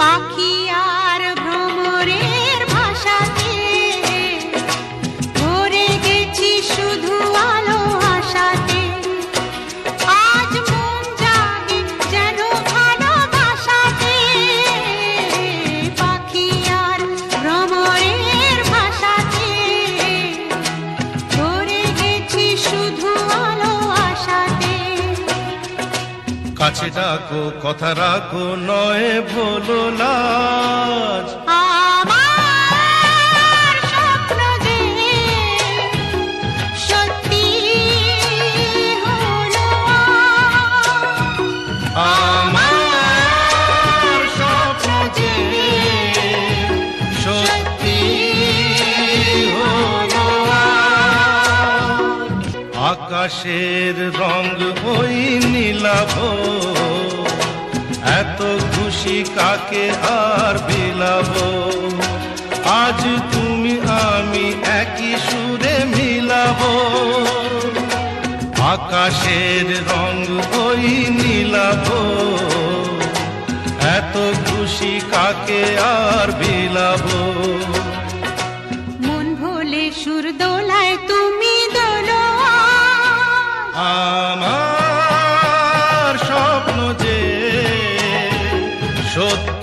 পাখিয়া ডাকো কথা রাখো নয় ভোলো লাজ। আকাশের রং ওই নীলাভ। খুশি কাকে আর বিলাব? আজ তুমি, আমি একই সুরে মিলাব। আকাশের রং ওই নীলাভ এত খুশি কাকে আর বিলাব? মন ভোলে সুর দোলা Şu